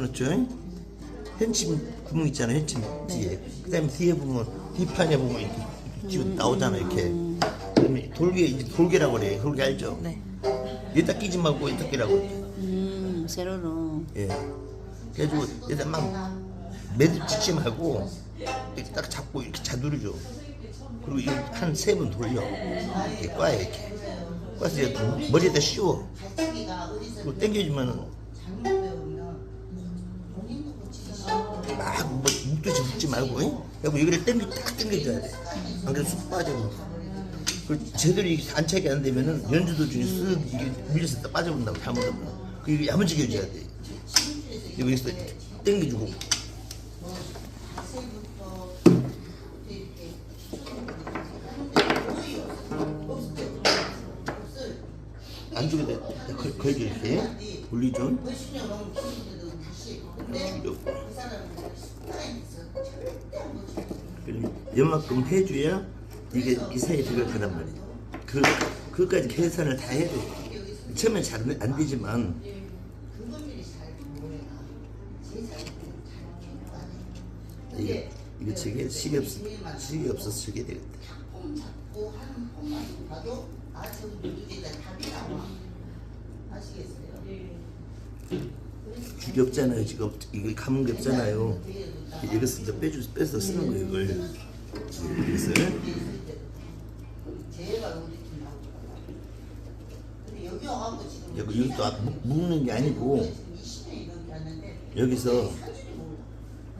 그렇죠? 현침 구멍 있잖아요. 현침 뒤에. 그다음에 뒤에 보면 뒷판에 보면 이렇게 지금 나오잖아요. 이렇게. 그다음에 돌개 이제 돌개라고 그래. 돌개 알죠? 네. 여기다 끼지 말고 여기다 끼라고. 그래. 음, 세로로. 예. 그래가지고 여기다 막 매듭 짓지 말고 이렇게 딱 잡고 이렇게 자두르죠. 그리고 한 세 번 돌려. 이렇게 꽈요 이렇게. 꽈서 머리에다 씌워. 그리고 당겨주면은 뭐, 묶듯이 묶지 말고, 잉? 그리고 이거를 당겨, 딱 당겨줘야 돼. 안 그래도 쑥 빠져. 그 제대로 이게 안착이 안 되면은 연주도 중에 쓱 이게 밀려서 딱 빠져본다고 잘못하면. 그 이거 야무지게 해줘야 돼. 여기서 당겨주고. 안쪽에다 걸- 걸게 이렇게 올리죠. 주려고. 이만큼 해줘야 이게 이 사이에 들어갈 거란 말이에요. 그, 그것까지 계산을 다 해야 돼. 처음엔 잘안 되지만 이게 이거 저게 식이 없 식이 없어서 저게 되겠다. 죽이 없잖아요 지금 이거 감은 게 없잖아요. 이것을 이제 빼주 빼서 쓰는 거예요 이걸 이것을. 여기 또 묶- 묶는 게 아니고 여기서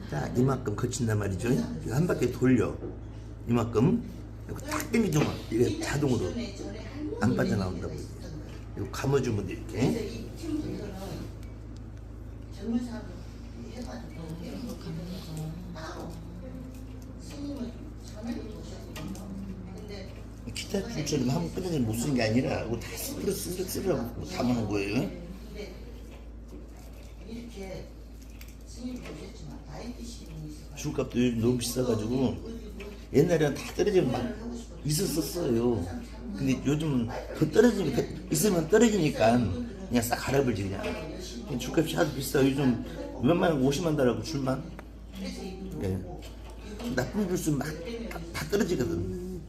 자 이만큼 거친단 말이죠. 한 바퀴 돌려 이만큼 이거 딱 당겨주면 이게 자동으로 안 빠져나온다고. 이거 감아주면 돼 이렇게. 기타 줄처럼 한번 끊어서 못 쓰는 게 아니라 이거 다 쓰러 쓰러 쓰라고 담아놓은 거예요. 줄값도 요즘 너무 비싸가지고 옛날에는 다 떨어지면 막 있었었어요. 근데 요즘은 더 떨어지면 더 있으면 떨어지니까 그냥 싹 갈아버리지 그냥. 줄값이 하도 비싸. 요즘 원, 오십만 달라고 줄만. 예. 나쁜 줄수 막다 떨어지거든.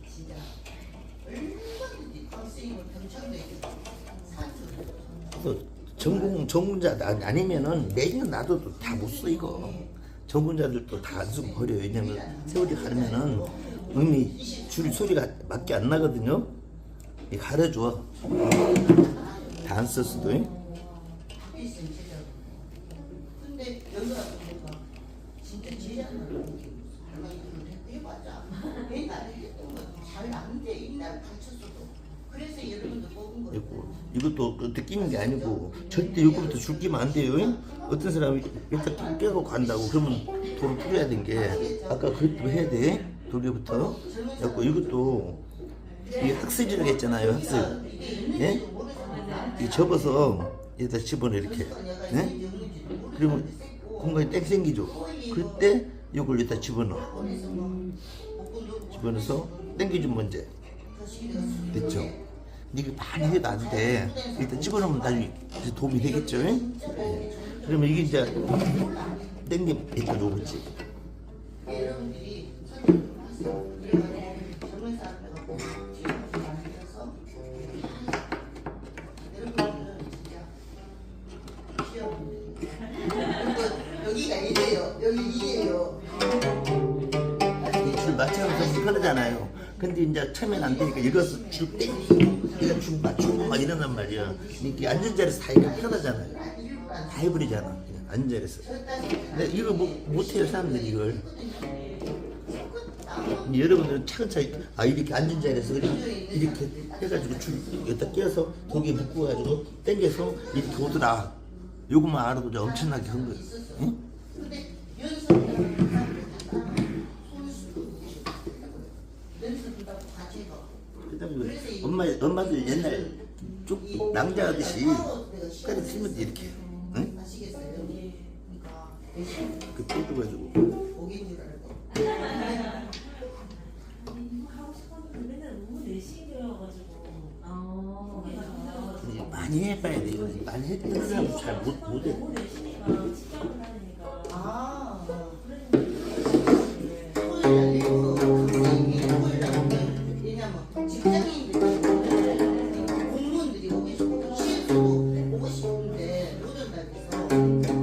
그래서 전공 전공자 아- 아니면은 매년 놔둬도 다 못 써 이거. 전공자들도 다 안 쓰고 버려요. 왜냐면 세월이 가르면은 음이 줄 소리가 맞게 안 나거든요. 이 가려줘. 다 안 썼어도. 잉? 이거, 이것도 그때 끼는 게 아니고 절대 요거부터 줄 끼면 안 돼요. 잉? 어떤 사람이 일단 끼고 간다고 그러면 돌을 뿌려야 된 게 아까 그것도 해야 돼. 돌려부터. 그래갖고 이것도 이 학습이라고 했잖아요. 학습. 예? 이 접어서 여기다 집어넣어 이렇게. 예? 그러면 공간이 땡 생기죠. 그때 이걸 여기다 집어넣어. 집어넣어서 당겨주면 이제 됐죠. 이게 많이 해도 안 돼. 일단 집어넣으면 나중에 도움이 되겠죠. 예? 그러면 이게 이제 땡겨 일단 오겠지. 여기 이래요. 줄 맞춰서 불편하잖아요. 근데 이제 처음엔 안 되니까 이것을 줄 땡, 이거 줄 맞추고 막 이런단 말이야. 이게 앉은 자리에서 다 이거 편하잖아요. 다 해버리잖아. 그냥 앉은 자리에서. 근데 이거 뭐, 못해요, 사람들이 이걸. 여러분들은 차근차근, 아, 이렇게 앉은 자리에서 이렇게, 이렇게 해가지고 줄 여기다 끼워서 독에 묶어가지고 당겨서 이렇게 오더라. 요것만 알아도 엄청나게 한 거예요. 응? 그다음에 엄마 엄마들 옛날 쭉 낭자 하듯이 끝까지 쓰면 돼, 이렇게. 응? 그 빼줘가지고. 어, 많이 해봐야 돼. 이거 많이 했던 사람 잘 못 못해 Thank you.